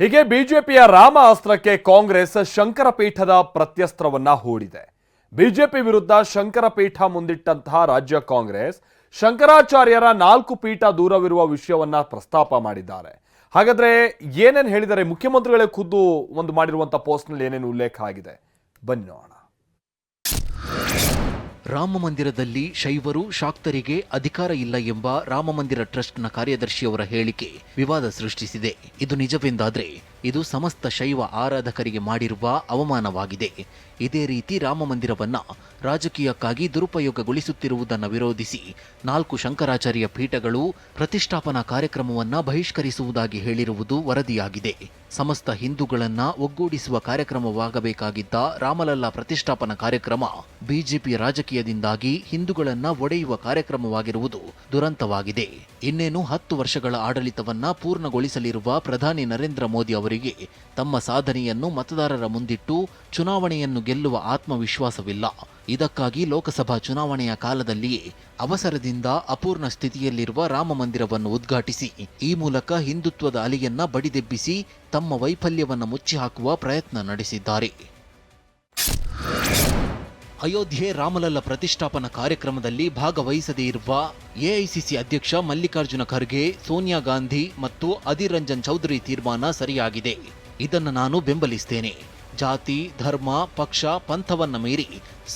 ಹೀಗೆ ಬಿಜೆಪಿಯ ರಾಮ ಅಸ್ತ್ರಕ್ಕೆ ಕಾಂಗ್ರೆಸ್ ಶಂಕರಪೀಠದ ಪ್ರತ್ಯಸ್ತ್ರವನ್ನ ಹೂಡಿದೆ. ಬಿಜೆಪಿ ವಿರುದ್ಧ ಶಂಕರಪೀಠ ಮುಂದಿಟ್ಟಂತಹ ರಾಜ್ಯ ಕಾಂಗ್ರೆಸ್ ಶಂಕರಾಚಾರ್ಯರ ನಾಲ್ಕು ಪೀಠ ದೂರವಿರುವ ವಿಷಯವನ್ನ ಪ್ರಸ್ತಾಪ ಮಾಡಿದ್ದಾರೆ. ಹಾಗಾದ್ರೆ ಏನೇನು ಹೇಳಿದರೆ ಮುಖ್ಯಮಂತ್ರಿಗಳೇ ಖುದ್ದು ಒಂದು ಮಾಡಿರುವಂತ ಪೋಸ್ಟ್ನಲ್ಲಿ ಏನೇನು ಉಲ್ಲೇಖ ಆಗಿದೆ? ಬನ್ನಿ ನೋಡೋಣ. ರಾಮ ಮಂದಿರದಲ್ಲಿ ಶೈವರು ಶಾಕ್ತರಿಗೆ ಅಧಿಕಾರ ಇಲ್ಲ ಎಂಬ ರಾಮ ಮಂದಿರ ಟ್ರಸ್ಟ್ನ ಕಾರ್ಯದರ್ಶಿಯವರ ಹೇಳಿಕೆ ವಿವಾದ ಸೃಷ್ಟಿಸಿದೆ. ಇದು ನಿಜವೆಂದಾದ್ರೆ ಇದು ಸಮಸ್ತ ಶೈವ ಆರಾಧಕರಿಗೆ ಮಾಡಿರುವ ಅವಮಾನವಾಗಿದೆ. ಇದೇ ರೀತಿ ರಾಮ ಮಂದಿರವನ್ನ ರಾಜಕೀಯಕ್ಕಾಗಿ ದುರುಪಯೋಗಗೊಳಿಸುತ್ತಿರುವುದನ್ನು ವಿರೋಧಿಸಿ ನಾಲ್ಕು ಶಂಕರಾಚಾರ್ಯ ಪೀಠಗಳು ಪ್ರತಿಷ್ಠಾಪನಾ ಕಾರ್ಯಕ್ರಮವನ್ನು ಬಹಿಷ್ಕರಿಸುವುದಾಗಿ ಹೇಳಿರುವುದು ವರದಿಯಾಗಿದೆ. ಸಮಸ್ತ ಹಿಂದೂಗಳನ್ನು ಒಗ್ಗೂಡಿಸುವ ಕಾರ್ಯಕ್ರಮವಾಗಬೇಕಾಗಿದ್ದ ರಾಮಲಲ್ಲಾ ಪ್ರತಿಷ್ಠಾಪನಾ ಕಾರ್ಯಕ್ರಮ ಬಿಜೆಪಿ ರಾಜಕೀಯದಿಂದಾಗಿ ಹಿಂದೂಗಳನ್ನು ಒಡೆಯುವ ಕಾರ್ಯಕ್ರಮವಾಗಿರುವುದು ದುರಂತವಾಗಿದೆ. ಇನ್ನೇನು ಹತ್ತು ವರ್ಷಗಳ ಆಡಳಿತವನ್ನ ಪೂರ್ಣಗೊಳಿಸಲಿರುವ ಪ್ರಧಾನಿ ನರೇಂದ್ರ ಮೋದಿ ಅವರಿಗೆ ತಮ್ಮ ಸಾಧನೆಯನ್ನು ಮತದಾರರ ಮುಂದಿಟ್ಟು ಚುನಾವಣೆಯನ್ನು ಗೆಲ್ಲುವ ಆತ್ಮವಿಶ್ವಾಸವಿಲ್ಲ. ಇದಕ್ಕಾಗಿ ಲೋಕಸಭಾ ಚುನಾವಣೆಯ ಕಾಲದಲ್ಲಿಯೇ ಅವಸರದಿಂದ ಅಪೂರ್ಣ ಸ್ಥಿತಿಯಲ್ಲಿರುವ ರಾಮಮಂದಿರವನ್ನು ಉದ್ಘಾಟಿಸಿ, ಈ ಮೂಲಕ ಹಿಂದುತ್ವದ ಅಲಿಯನ್ನ ಬಡಿದೆಬ್ಬಿಸಿ ತಮ್ಮ ವೈಫಲ್ಯವನ್ನು ಮುಚ್ಚಿಹಾಕುವ ಪ್ರಯತ್ನ ನಡೆಸಿದ್ದಾರೆ. ಅಯೋಧ್ಯೆ ರಾಮಲಲ್ಲ ಪ್ರತಿಷ್ಠಾಪನಾ ಕಾರ್ಯಕ್ರಮದಲ್ಲಿ ಭಾಗವಹಿಸದೇ ಇರುವ ಎಐಸಿಸಿ ಅಧ್ಯಕ್ಷ ಮಲ್ಲಿಕಾರ್ಜುನ ಖರ್ಗೆ, ಸೋನಿಯಾ ಗಾಂಧಿ ಮತ್ತು ಅಧಿರ್ ರಂಜನ್ ಚೌಧರಿ ತೀರ್ಮಾನ ಸರಿಯಾಗಿದೆ. ಇದನ್ನು ನಾನು ಬೆಂಬಲಿಸ್ತೇನೆ. ಜಾತಿ, ಧರ್ಮ, ಪಕ್ಷ, ಪಂಥವನ್ನ ಮೀರಿ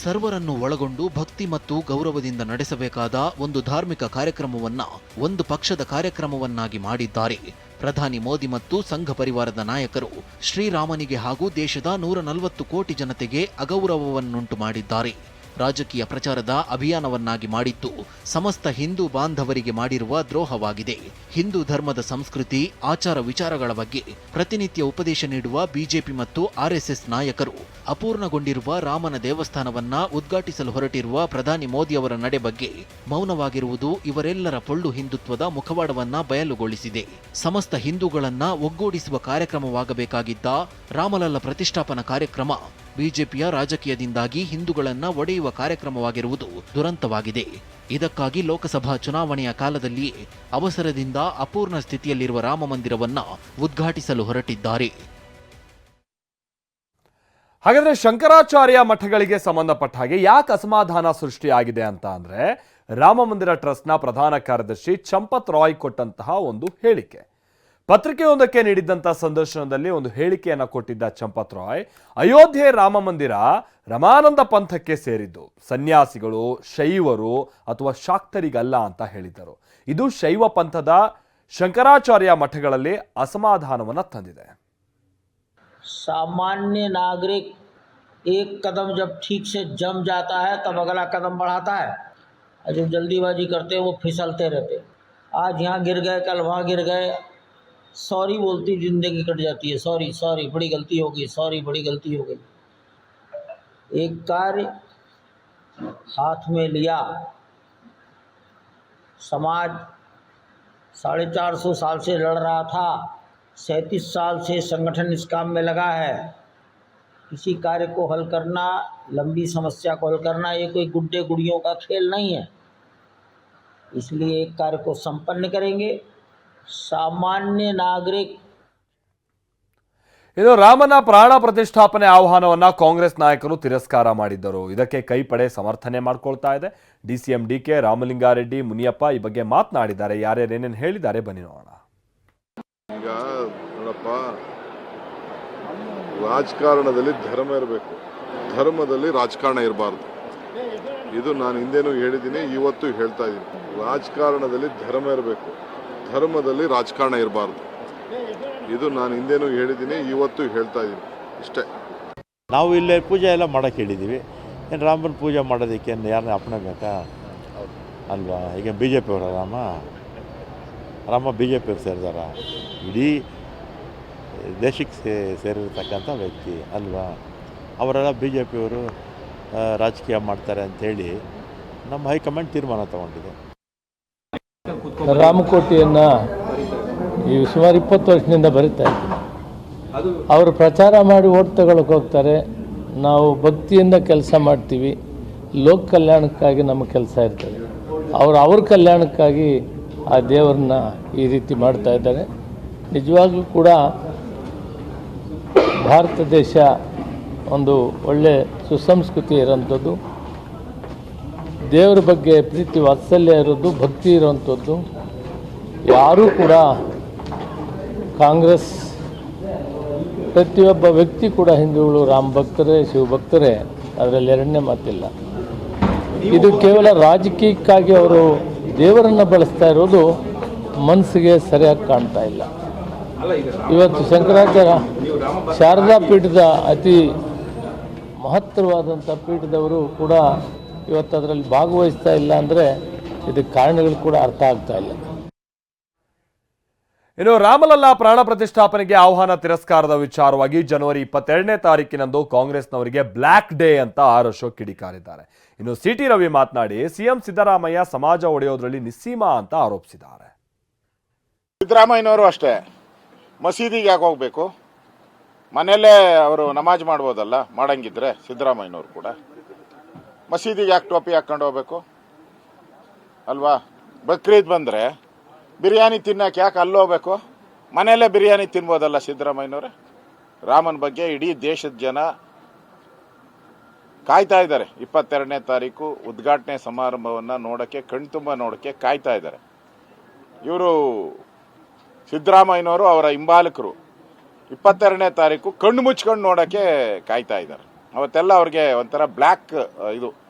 ಸರ್ವರನ್ನು ಒಳಗೊಂಡು ಭಕ್ತಿ ಮತ್ತು ಗೌರವದಿಂದ ನಡೆಸಬೇಕಾದ ಒಂದು ಧಾರ್ಮಿಕ ಕಾರ್ಯಕ್ರಮವನ್ನ, ಒಂದು ಪಕ್ಷದ ಕಾರ್ಯಕ್ರಮವನ್ನಾಗಿ ಮಾಡಿದ್ದಾರೆ. ಪ್ರಧಾನಿ ಮೋದಿ ಮತ್ತು ಸಂಘ ಪರಿವಾರದ ನಾಯಕರು ಶ್ರೀರಾಮನಿಗೆ ಹಾಗೂ ದೇಶದ ನೂರ ನಲವತ್ತು ಕೋಟಿ ಜನತೆಗೆ ಅಗೌರವವನ್ನುಂಟು ಮಾಡಿದ್ದಾರೆ. ರಾಜಕೀಯ ಪ್ರಚಾರದ ಅಭಿಯಾನವನ್ನಾಗಿ ಮಾಡಿತ್ತು. ಸಮಸ್ತ ಹಿಂದೂ ಬಾಂಧವರಿಗೆ ಮಾಡಿರುವ ದ್ರೋಹವಾಗಿದೆ. ಹಿಂದೂ ಧರ್ಮದ ಸಂಸ್ಕೃತಿ, ಆಚಾರ ವಿಚಾರಗಳ ಬಗ್ಗೆ ಪ್ರತಿನಿತ್ಯ ಉಪದೇಶ ನೀಡುವ ಬಿಜೆಪಿ ಮತ್ತು ಆರ್ಎಸ್ಎಸ್ ನಾಯಕರು. ಅಪೂರ್ಣಗೊಂಡಿರುವ ರಾಮನ ದೇವಸ್ಥಾನವನ್ನ ಉದ್ಘಾಟಿಸಲು ಹೊರಟಿರುವ ಪ್ರಧಾನಿ ಮೋದಿಯವರ ನಡೆ ಬಗ್ಗೆ ಮೌನವಾಗಿರುವುದು ಇವರೆಲ್ಲರ ಪೊಳ್ಳು ಹಿಂದುತ್ವದ ಮುಖವಾಡವನ್ನ ಬಯಲುಗೊಳಿಸಿದೆ. ಸಮಸ್ತ ಹಿಂದೂಗಳನ್ನ ಒಗ್ಗೂಡಿಸುವ ಕಾರ್ಯಕ್ರಮವಾಗಬೇಕಾಗಿದ್ದ ರಾಮಲಲ್ಲ ಪ್ರತಿಷ್ಠಾಪನಾ ಕಾರ್ಯಕ್ರಮ ಬಿಜೆಪಿಯ ರಾಜಕೀಯದಿಂದಾಗಿ ಹಿಂದೂಗಳನ್ನ ಒಡೆಯುವ ಕಾರ್ಯಕ್ರಮವಾಗಿರುವುದು ದುರಂತವಾಗಿದೆ. ಇದಕ್ಕಾಗಿ ಲೋಕಸಭಾ ಚುನಾವಣೆಯ ಕಾಲದಲ್ಲಿಯೇ ಅವಸರದಿಂದ ಅಪೂರ್ಣ ಸ್ಥಿತಿಯಲ್ಲಿರುವ ರಾಮಮಂದಿರವನ್ನು ಉದ್ಘಾಟಿಸಲು ಹೊರಟಿದ್ದಾರೆ. ಹಾಗಾದ್ರೆ ಶಂಕರಾಚಾರ್ಯ ಮಠಗಳಿಗೆ ಸಂಬಂಧಪಟ್ಟ ಹಾಗೆ ಯಾಕೆ ಅಸಮಾಧಾನ ಸೃಷ್ಟಿಯಾಗಿದೆ ಅಂತ ಅಂದ್ರೆ ರಾಮಮಂದಿರ ಟ್ರಸ್ಟ್ನ ಪ್ರಧಾನ ಕಾರ್ಯದರ್ಶಿ ಚಂಪತ್ ರಾಯ್ ಕೊಟ್ಟಂತಹ ಒಂದು ಹೇಳಿಕೆ. ಪತ್ರಿಕೆಯೊಂದಕ್ಕೆ ನೀಡಿದ್ದಂಥ ಸಂದರ್ಶನದಲ್ಲಿ ಒಂದು ಹೇಳಿಕೆಯನ್ನ ಕೊಟ್ಟಿದ್ದ ಚಂಪತ್ ರಾಯ್ ಅಯೋಧ್ಯೆ ರಾಮ ಮಂದಿರ ರಮಾನಂದ ಪಂಥಕ್ಕೆ ಸೇರಿದ್ದು ಸನ್ಯಾಸಿಗಳು ಶೈವರು ಅಥವಾ ಶಾಕ್ತರಿಗಲ್ಲ ಅಂತ ಹೇಳಿದ್ದರು ಇದು ಶೈವ ಪಂಥದ ಶಂಕರಾಚಾರ್ಯ ಮಠಗಳಲ್ಲಿ ಅಸಮಾಧಾನವನ್ನ ತಂದಿದೆ सामान्य नागरिक एक कदम जब ठीक से जम जाता है तब अगला कदम बढ़ाता है और जो जल्दीबाजी करते हैं वो फिसलते रहते हैं आज यहाँ गिर गए कल वहाँ गिर गए सॉरी बोलती, ज़िंदगी कट जाती है, सॉरी सॉरी, बड़ी गलती हो गई, सॉरी बड़ी गलती हो गई। एक कार्य हाथ में लिया, समाज साढ़े चार सौ साल से लड़ रहा था, सैंतीस साल से संगठन इस काम में लगा है। किसी कार्य को हल करना, लंबी समस्या को हल करना, ये कोई गुड्डे गुड़ियों का खेल नहीं है। इसलिए एक कार्य को संपन्न करेंगे। ಸಾಮಾನ್ಯ ನಾಗರಿಕ. ಇದು ರಾಮನ ಪ್ರಾಣ ಪ್ರತಿಷ್ಠಾಪನೆ ಆಹ್ವಾನವನ್ನು ಕಾಂಗ್ರೆಸ್ ನಾಯಕರು ತಿರಸ್ಕಾರ ಮಾಡಿದ್ದರು. ಇದಕ್ಕೆ ಕೈಪಡೆ ಸಮರ್ಥನೆ ಮಾಡ್ಕೊಳ್ತಾ ಇದೆ. D C M D K Ramalingareddy Muniyappa ಈ ಬಗ್ಗೆ ಮಾತನಾಡಿದ್ದಾರೆ. ಯಾರ್ಯಾರೇನೇನು ಹೇಳಿದ್ದಾರೆ ಬನ್ನಿ ನೋಡೋಣ. ಈಗ ನೋಡಪ್ಪ ರಾಜಕಾರಣದಲ್ಲಿ ಧರ್ಮ ಇರಬೇಕು. ಧರ್ಮದಲ್ಲಿ ರಾಜಕಾರಣ ಇರಬಾರ್ದು. ಇದು ನಾನು ಹಿಂದೇನು ಹೇಳಿದ್ದೀನಿ ಇವತ್ತು ಹೇಳ್ತಾ ಇದ್ದೀನಿ. ರಾಜಕಾರಣದಲ್ಲಿ ಧರ್ಮ ಇರಬೇಕು. ಧರ್ಮದಲ್ಲಿ ರಾಜಕಾರಣ ಇರಬಾರ್ದು. ಇದು ನಾನು ಹಿಂದೇನು ಹೇಳಿದ್ದೀನಿ, ಇವತ್ತು ಹೇಳ್ತಾ ಇದ್ದೀನಿ. ಇಷ್ಟೇ. ನಾವು ಇಲ್ಲೇ ಪೂಜೆ ಎಲ್ಲ ಮಾಡೋಕ್ಕೆ ಹೇಳಿದ್ದೀವಿ. ಏನು ರಾಮನ ಪೂಜೆ ಮಾಡೋದಕ್ಕೆ ಯಾರನ್ನ ಅಪ್ಪಣೆ ಬೇಕಾ? ಅಲ್ವಾ? ಈಗ ಬಿ ಜೆ ಪಿಯವರ ರಾಮ. ರಾಮ ಬಿ ಜೆ ಪಿಯವ್ರು ಸೇರಿದಾರ. ಇಡೀ ದೇಶಕ್ಕೆ ಸೇರಿರ್ತಕ್ಕಂಥ ವ್ಯಕ್ತಿ, ಅಲ್ವಾ? ಅವರೆಲ್ಲ ಬಿ ಜೆ ಪಿಯವರು ರಾಜಕೀಯ ಮಾಡ್ತಾರೆ ಅಂಥೇಳಿ ನಮ್ಮ ಹೈಕಮಾಂಡ್ ತೀರ್ಮಾನ ತಗೊಂಡಿದೆ. ರಾಮಕೋಟಿಯನ್ನು ಈ ಸುಮಾರು ಇಪ್ಪತ್ತು ವರ್ಷದಿಂದ ಬರೀತಾ ಅವರು ಪ್ರಚಾರ ಮಾಡಿ ಓಟ್ ತಗೊಳಕ್ಕೆ ಹೋಗ್ತಾರೆ. ನಾವು ಭಕ್ತಿಯಿಂದ ಕೆಲಸ ಮಾಡ್ತೀವಿ. ಲೋಕ ಕಲ್ಯಾಣಕ್ಕಾಗಿ ನಮ್ಮ ಕೆಲಸ ಇರ್ತದೆ. ಅವರು ಅವ್ರ ಕಲ್ಯಾಣಕ್ಕಾಗಿ ಆ ದೇವರನ್ನ ಈ ರೀತಿ ಮಾಡ್ತಾ ಇದ್ದಾರೆ. ನಿಜವಾಗ್ಲೂ ಕೂಡ ಭಾರತ ದೇಶ ಒಂದು ಒಳ್ಳೆ ಸುಸಂಸ್ಕೃತಿ ಇರೋಂಥದ್ದು. ದೇವರ ಬಗ್ಗೆ ಪ್ರೀತಿ ವಾತ್ಸಲ್ಯ ಇರೋದು, ಭಕ್ತಿ ಇರೋವಂಥದ್ದು ಯಾರೂ ಕೂಡ ಕಾಂಗ್ರೆಸ್ ಪ್ರತಿಯೊಬ್ಬ ವ್ಯಕ್ತಿ ಕೂಡ ಹಿಂದೂಗಳು ರಾಮ ಭಕ್ತರೇ ಶಿವಭಕ್ತರೇ ಅದರಲ್ಲಿ ಎರಡನೇ ಮಾತಿಲ್ಲ. ಇದು ಕೇವಲ ರಾಜಕೀಯಕ್ಕಾಗಿ ಅವರು ದೇವರನ್ನು ಬಳಸ್ತಾ ಇರೋದು ಮನಸ್ಸಿಗೆ ಸರಿಯಾಗಿ ಕಾಣ್ತಾ ಇಲ್ಲ. ಇವತ್ತು ಶಂಕರಾಚಾರ್ಯ ಶಾರದಾ ಪೀಠದ ಅತಿ ಮಹತ್ತರವಾದಂಥ ಪೀಠದವರು ಕೂಡ ಇವತ್ತು ಅದರಲ್ಲಿ ಭಾಗವಹಿಸ್ತಾ ಇಲ್ಲ ಅಂದರೆ ಇದಕ್ಕೆ ಕಾರಣಗಳು ಕೂಡ ಅರ್ಥ ಆಗ್ತಾ ಇಲ್ಲ. ಇನ್ನು ರಾಮಲಲ್ಲಾ ಪ್ರಾಣ ಪ್ರತಿಷ್ಠಾಪನೆಗೆ ಆಹ್ವಾನ ತಿರಸ್ಕಾರದ ವಿಚಾರವಾಗಿ ಜನವರಿ ಇಪ್ಪತ್ತೆರಡನೇ ತಾರೀಕಿನಂದು ಕಾಂಗ್ರೆಸ್ನವರಿಗೆ ಬ್ಲ್ಯಾಕ್ ಡೇ ಅಂತ ಆರ್ ಅಶೋಕ್ ಕಿಡಿಕಾರಿದ್ದಾರೆ. ಇನ್ನು ಸಿಟಿ ರವಿ ಮಾತನಾಡಿ ಸಿಎಂ ಸಿದ್ದರಾಮಯ್ಯ ಸಮಾಜ ಒಡೆಯೋದ್ರಲ್ಲಿ ನಿಸ್ಸೀಮ ಅಂತ ಆರೋಪಿಸಿದ್ದಾರೆ. ಸಿದ್ದರಾಮಯ್ಯನವರು ಅಷ್ಟೇ. ಮಸೀದಿಗೆ ಯಾಕೆ ಹೋಗ್ಬೇಕು? ಮನೆಯಲ್ಲೇ ಅವರು ನಮಾಜ್ ಮಾಡ್ಬೋದಲ್ಲ? ಮಾಡಂಗಿದ್ರೆ ಸಿದ್ದರಾಮಯ್ಯನವರು ಕೂಡ. ಮಸೀದಿಗೆ ಯಾಕೆ ಟೋಪಿ ಹಾಕ್ಕೊಂಡು ಹೋಗ್ಬೇಕು? ಅಲ್ವಾ? ಬಕ್ರೀದ್ ಬಂದರೆ ಬಿರಿಯಾನಿ ತಿನ್ನಕ್ಕೆ ಯಾಕೆ ಅಲ್ಲಿ ಹೋಗ್ಬೇಕು? ಮನೆಯಲ್ಲೇ ಬಿರಿಯಾನಿ ತಿನ್ಬೋದಲ್ಲ ಸಿದ್ದರಾಮಯ್ಯನವ್ರೆ? ರಾಮನ ಬಗ್ಗೆ ಇಡೀ ದೇಶದ ಜನ ಕಾಯ್ತಾ ಇದ್ದಾರೆ. ಇಪ್ಪತ್ತೆರಡನೇ ತಾರೀಕು ಉದ್ಘಾಟನೆ ಸಮಾರಂಭವನ್ನು ನೋಡೋಕ್ಕೆ, ಕಣ್ತುಂಬ ನೋಡೋಕ್ಕೆ ಕಾಯ್ತಾ ಇದ್ದಾರೆ. ಇವರು ಸಿದ್ದರಾಮಯ್ಯನವರು ಅವರ ಹಿಂಬಾಲಕರು. ಇಪ್ಪತ್ತೆರಡನೇ ತಾರೀಕು ಕಣ್ಣು ಮುಚ್ಕೊಂಡು ನೋಡೋಕ್ಕೆ ಕಾಯ್ತಾ ಇದ್ದಾರೆ. ಅವತ್ತೆಲ್ಲ ಅವ್ರಿಗೆ ಒಂಥರ ಬ್ಲ್ಯಾಕ್, ಇದು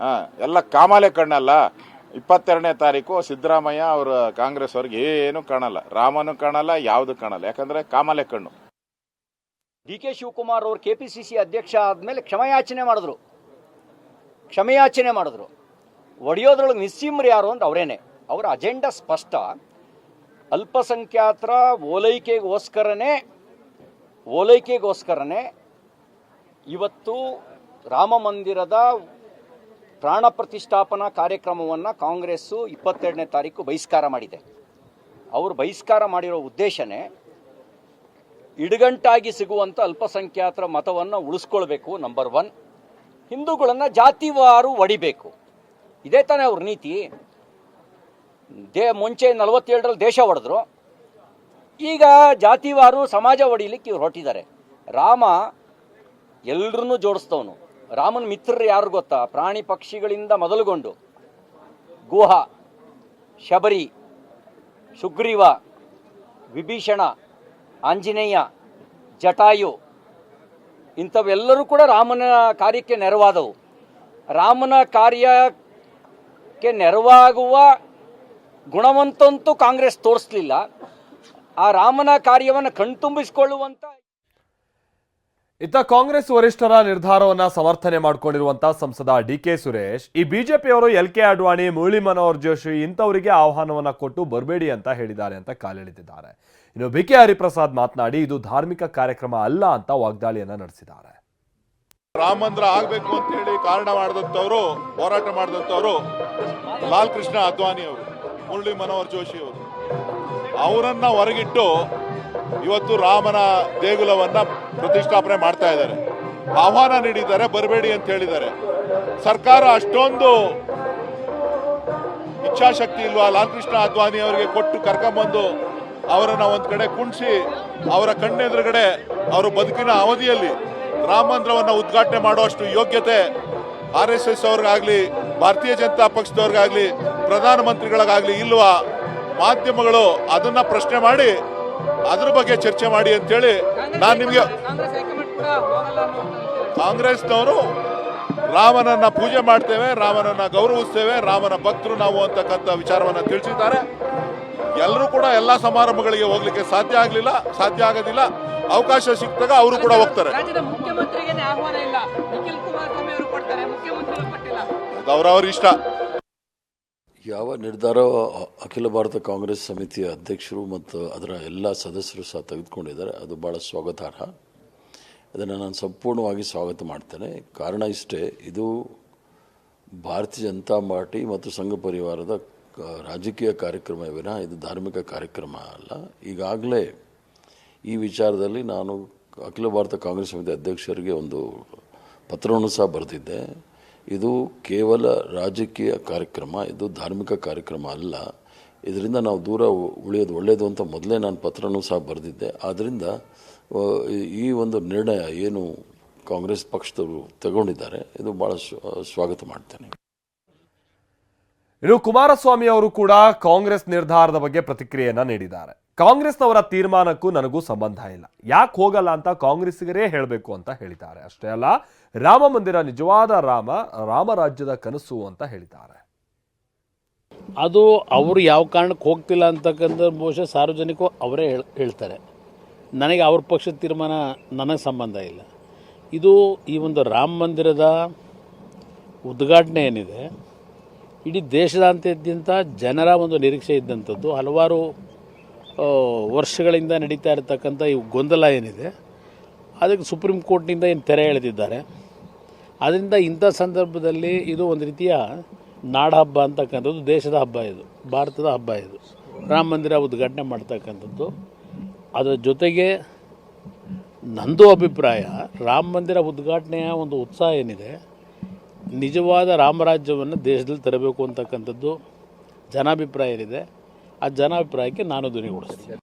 ಹಾಂ, ಎಲ್ಲ ಕಾಮಾಲೆ ಕಣ್ಣಲ್ಲ. ಇಪ್ಪತ್ತೆರಡನೇ ತಾರೀಕು ಸಿದ್ದರಾಮಯ್ಯ ಅವರು ಕಾಂಗ್ರೆಸ್ ಅವ್ರಿಗೆ ಏನು ಕಾಣಲ್ಲ. ರಾಮನು ಕಾಣಲ್ಲ, ಯಾವುದು ಕಾಣಲ್ಲ. ಯಾಕಂದ್ರೆ ಕಾಮಾಲೆ ಕಣ್ಣು. ಡಿ ಕೆ ಶಿವಕುಮಾರ್ ಅವರು ಕೆ ಪಿ ಸಿ ಸಿ ಅಧ್ಯಕ್ಷ ಆದ್ಮೇಲೆ ಕ್ಷಮಯಾಚನೆ ಮಾಡಿದ್ರು. ಕ್ಷಮೆಯಾಚನೆ ಮಾಡಿದ್ರು. ಒಡೆಯೋದ್ರೊಳಗೆ ನಿಸ್ಸೀಮ್ರು ಯಾರು ಅಂತ ಅವರೇನೆ. ಅವರ ಅಜೆಂಡಾ ಸ್ಪಷ್ಟ. ಅಲ್ಪಸಂಖ್ಯಾತರ ಓಲೈಕೆಗೋಸ್ಕರನೇ ಓಲೈಕೆಗೋಸ್ಕರನೇ ಇವತ್ತು ರಾಮ ಮಂದಿರದ ಪ್ರಾಣ ಪ್ರತಿಷ್ಠಾಪನಾ ಕಾರ್ಯಕ್ರಮವನ್ನು ಕಾಂಗ್ರೆಸ್ಸು ಇಪ್ಪತ್ತೆರಡನೇ ತಾರೀಕು ಬಹಿಷ್ಕಾರ ಮಾಡಿದೆ. ಅವರು ಬಹಿಷ್ಕಾರ ಮಾಡಿರೋ ಉದ್ದೇಶನೇ ಇಡುಗಂಟಾಗಿ ಸಿಗುವಂಥ ಅಲ್ಪಸಂಖ್ಯಾತರ ಮತವನ್ನು ಉಳಿಸ್ಕೊಳ್ಬೇಕು ನಂಬರ್ ಒನ್ ಹಿಂದೂಗಳನ್ನು ಜಾತಿವಾರು ಒಡಿಬೇಕು. ಇದೇ ತಾನೇ ಅವ್ರ ನೀತಿ. ದೇ, ಮುಂಚೆ ನಲವತ್ತೇಳರಲ್ಲಿ ದೇಶ ಒಡೆದ್ರು. ಈಗ ಜಾತಿವಾರು ಸಮಾಜ ಒಡಿಲಿಕ್ಕೆ ಇವ್ರು ಹೊರಟಿದ್ದಾರೆ. ರಾಮ ಎಲ್ಲರನ್ನೂ ಜೋಡಿಸ್ತವನು. ರಾಮನ ಮಿತ್ರರು ಯಾರು ಗೊತ್ತಾ? ಪ್ರಾಣಿ ಪಕ್ಷಿಗಳಿಂದ ಮೊದಲುಗೊಂಡು. ಗುಹ, ಶಬರಿ, ಸುಗ್ರೀವ, ವಿಭೀಷಣ, ಆಂಜನೇಯ, ಜಟಾಯು ಇಂಥವೆಲ್ಲರೂ ಕೂಡ ರಾಮನ ಕಾರ್ಯಕ್ಕೆ ನೆರವಾದವು. ರಾಮನ ಕಾರ್ಯಕ್ಕೆ ನೆರವಾಗುವ ಗುಣವಂತಂತೂ ಕಾಂಗ್ರೆಸ್ ತೋರಿಸಲಿಲ್ಲ. ಆ ರಾಮನ ಕಾರ್ಯವನ್ನು ಕಣ್ತುಂಬಿಸಿಕೊಳ್ಳುವಂಥ ಇತ್ತ ಕಾಂಗ್ರೆಸ್ ವರಿಷ್ಠರ ನಿರ್ಧಾರವನ್ನ ಸಮರ್ಥನೆ ಮಾಡಿಕೊಂಡಿರುವಂತಹ ಸಂಸದ ಡಿ ಕೆ ಸುರೇಶ್, ಈ ಬಿಜೆಪಿಯವರು ಎಲ್ ಕೆ ಅಡ್ವಾಣಿ, ಮುರಳಿ ಮನೋಹರ್ ಜೋಶಿ ಇಂಥವರಿಗೆ ಆಹ್ವಾನವನ್ನ ಕೊಟ್ಟು ಬರಬೇಡಿ ಅಂತ ಹೇಳಿದ್ದಾರೆ ಅಂತ ಕಾಲೆಳೆದಿದ್ದಾರೆ ಇನ್ನು ಬಿ ಕೆ ಹರಿಪ್ರಸಾದ್ ಮಾತನಾಡಿ, ಇದು ಧಾರ್ಮಿಕ ಕಾರ್ಯಕ್ರಮ ಅಲ್ಲ ಅಂತ ವಾಗ್ದಾಳಿಯನ್ನ ನಡೆಸಿದ್ದಾರೆ. ರಾಮ ಮಂದಿರ ಆಗ್ಬೇಕು ಅಂತ ಹೇಳಿ ಕಾರಣ ಮಾಡಿದಂಥವ್ರು, ಹೋರಾಟ ಮಾಡಿದಂಥವ್ರು ಲಾಲ್ ಕೃಷ್ಣ ಅದ್ವಾನಿ ಅವರು, ಮುರಳಿ ಮನೋಹರ್ ಜೋಶಿ ಅವರು. ಅವರನ್ನ ಹೊರಗಿಟ್ಟು ಇವತ್ತು ರಾಮನ ದೇಗುಲವನ್ನ ಪ್ರತಿಷ್ಠಾಪನೆ ಮಾಡ್ತಾ ಇದ್ದಾರೆ. ಆಹ್ವಾನ ನೀಡಿದ್ದಾರೆ, ಬರಬೇಡಿ ಅಂತ ಹೇಳಿದ್ದಾರೆ. ಸರ್ಕಾರ ಅಷ್ಟೊಂದು ಇಚ್ಛಾಶಕ್ತಿ ಇಲ್ವಾ? ಲಾಲ್ ಕೃಷ್ಣ ಅದ್ವಾನಿ ಅವರಿಗೆ ಕೊಟ್ಟು ಕರ್ಕೊಂಬಂದು ಅವರನ್ನ ಒಂದು ಕಡೆ ಕುಣಿಸಿ, ಅವರ ಕಣ್ಣೆದುರುಗಡೆ ಅವರ ಬದುಕಿನ ಅವಧಿಯಲ್ಲಿ ರಾಮ ಮಂದಿರವನ್ನ ಉದ್ಘಾಟನೆ ಮಾಡುವಷ್ಟು ಯೋಗ್ಯತೆ ಆರ್ ಎಸ್ ಎಸ್ ಅವ್ರಿಗಾಗ್ಲಿ, ಭಾರತೀಯ ಜನತಾ ಪಕ್ಷದವ್ರಿಗಾಗಲಿ ಪ್ರಧಾನಮಂತ್ರಿಗಳಿಗಾಗ್ಲಿ ಇಲ್ವಾ? ಮಾಧ್ಯಮಗಳು ಅದನ್ನ ಪ್ರಶ್ನೆ ಮಾಡಿ ಅದ್ರ ಬಗ್ಗೆ ಚರ್ಚೆ ಮಾಡಿ ಅಂತೇಳಿ ನಾನು ನಿಮಗೆ ಕಾಂಗ್ರೆಸ್ನವರು ರಾಮನನ್ನ ಪೂಜೆ ಮಾಡ್ತೇವೆ ರಾಮನನ್ನ ಗೌರವಿಸ್ತೇವೆ ರಾಮನ ಭಕ್ತರು ನಾವು ಅಂತಕ್ಕಂಥ ವಿಚಾರವನ್ನ ತಿಳಿಸಿದ್ದಾರೆ. ಎಲ್ಲರೂ ಕೂಡ ಎಲ್ಲ ಸಮಾರಂಭಗಳಿಗೆ ಹೋಗ್ಲಿಕ್ಕೆ ಸಾಧ್ಯ ಆಗಲಿಲ್ಲ ಸಾಧ್ಯ ಆಗೋದಿಲ್ಲ. ಅವಕಾಶ ಸಿಕ್ಕಾಗ ಅವರು ಕೂಡ ಹೋಗ್ತಾರೆ. ಅವರವ್ರ ಇಷ್ಟ ಯಾವ ನಿರ್ಧಾರ ಅಖಿಲ ಭಾರತ ಕಾಂಗ್ರೆಸ್ ಸಮಿತಿಯ ಅಧ್ಯಕ್ಷರು ಮತ್ತು ಅದರ ಎಲ್ಲ ಸದಸ್ಯರು ಸಹ ತೆಗೆದುಕೊಂಡಿದ್ದಾರೆ, ಅದು ಭಾಳ ಸ್ವಾಗತಾರ್ಹ. ಅದನ್ನು ನಾನು ಸಂಪೂರ್ಣವಾಗಿ ಸ್ವಾಗತ ಮಾಡ್ತೇನೆ. ಕಾರಣ ಇಷ್ಟೇ, ಇದು ಭಾರತೀಯ ಜನತಾ ಪಾರ್ಟಿ ಮತ್ತು ಸಂಘ ಪರಿವಾರದ ರಾಜಕೀಯ ಕಾರ್ಯಕ್ರಮ ಇದು ಧಾರ್ಮಿಕ ಕಾರ್ಯಕ್ರಮ ಅಲ್ಲ. ಈಗಾಗಲೇ ಈ ವಿಚಾರದಲ್ಲಿ ನಾನು ಅಖಿಲ ಭಾರತ ಕಾಂಗ್ರೆಸ್ ಸಮಿತಿ ಅಧ್ಯಕ್ಷರಿಗೆ ಒಂದು ಪತ್ರವನ್ನು ಸಹ ಬರೆದಿದ್ದೆ. ಇದು ಕೇವಲ ರಾಜಕೀಯ ಕಾರ್ಯಕ್ರಮ, ಇದು ಧಾರ್ಮಿಕ ಕಾರ್ಯಕ್ರಮ ಅಲ್ಲ. ಇದರಿಂದ ನಾವು ದೂರ ಉಳಿಯೋದು ಒಳ್ಳೆಯದು ಅಂತ ಮೊದಲೇ ನಾನು ಪತ್ರನೂ ಸಹ ಬರೆದಿದ್ದೆ. ಆದ್ದರಿಂದ ಈ- ಒಂದು ನಿರ್ಣಯ ಏನು ಕಾಂಗ್ರೆಸ್ ಪಕ್ಷದವರು ತಗೊಂಡಿದ್ದಾರೆ, ಇದು ಭಾಳ ಸ್ವಾಗತ ಮಾಡ್ತೇನೆ. ಇನ್ನು ಕುಮಾರಸ್ವಾಮಿ ಅವರು ಕೂಡ ಕಾಂಗ್ರೆಸ್ ನಿರ್ಧಾರದ ಬಗ್ಗೆ ಪ್ರತಿಕ್ರಿಯೆಯನ್ನು ನೀಡಿದ್ದಾರೆ. ಕಾಂಗ್ರೆಸ್ನವರ ತೀರ್ಮಾನಕ್ಕೂ ನನಗೂ ಸಂಬಂಧ ಇಲ್ಲ. ಯಾಕೆ ಹೋಗಲ್ಲ ಅಂತ ಕಾಂಗ್ರೆಸ್ಸಿಗರೇ ಹೇಳಬೇಕು ಅಂತ ಹೇಳಿದ್ದಾರೆ. ಅಷ್ಟೇ ಅಲ್ಲ, ರಾಮ ಮಂದಿರ ನಿಜವಾದ ರಾಮ ರಾಮರಾಜ್ಯದ ಕನಸು ಅಂತ ಹೇಳಿದ್ದಾರೆ. ಅದು ಅವರು ಯಾವ ಕಾರಣಕ್ಕೆ ಹೋಗ್ತಿಲ್ಲ ಅಂತಕ್ಕಂಥ ಬಹುಶಃ ಸಾರ್ವಜನಿಕರು ಅವರೇ ಹೇಳ್, ಹೇಳ್ತಾರೆ. ನನಗೆ ಅವ್ರ ಪಕ್ಷದ ತೀರ್ಮಾನ ನನಗೆ ಸಂಬಂಧ ಇಲ್ಲ. ಇದು ಈ ಒಂದು ರಾಮ ಮಂದಿರದ ಉದ್ಘಾಟನೆ ಏನಿದೆ, ಇಡೀ ದೇಶದಾದ್ಯಂತ ಜನರ ಒಂದು ನಿರೀಕ್ಷೆ ಇದ್ದಂಥದ್ದು. ಹಲವಾರು ವರ್ಷಗಳಿಂದ ನಡೀತಾ ಇರತಕ್ಕಂಥ ಈ ಗೊಂದಲ ಏನಿದೆ, ಅದಕ್ಕೆ ಸುಪ್ರೀಂ ಕೋರ್ಟ್ನಿಂದ ಏನು ತೆರೆ ಎಳೆದಿದ್ದಾರೆ. ಅದರಿಂದ ಇಂಥ ಸಂದರ್ಭದಲ್ಲಿ ಇದು ಒಂದು ರೀತಿಯ ನಾಡಹಬ್ಬ ಅಂತಕ್ಕಂಥದ್ದು, ದೇಶದ ಹಬ್ಬ ಇದು, ಭಾರತದ ಹಬ್ಬ ಇದು. ರಾಮ ಮಂದಿರ ಉದ್ಘಾಟನೆ ಮಾಡ್ತಕ್ಕಂಥದ್ದು. ಅದರ ಜೊತೆಗೆ ನಂದು ಅಭಿಪ್ರಾಯ, ರಾಮ ಮಂದಿರ ಉದ್ಘಾಟನೆಯ ಒಂದು ಉತ್ಸಾಹ ಏನಿದೆ, ನಿಜವಾದ ರಾಮರಾಜ್ಯವನ್ನು ದೇಶದಲ್ಲಿ ತರಬೇಕು ಅಂತಕ್ಕಂಥದ್ದು ಜನಾಭಿಪ್ರಾಯ ಏನಿದೆ. ಆ ಜನಾಭಿಪ್ರಾಯಕ್ಕೆ ನಾನು ಧ್ವನಿಗೂಡಿಸ್ತೀನಿ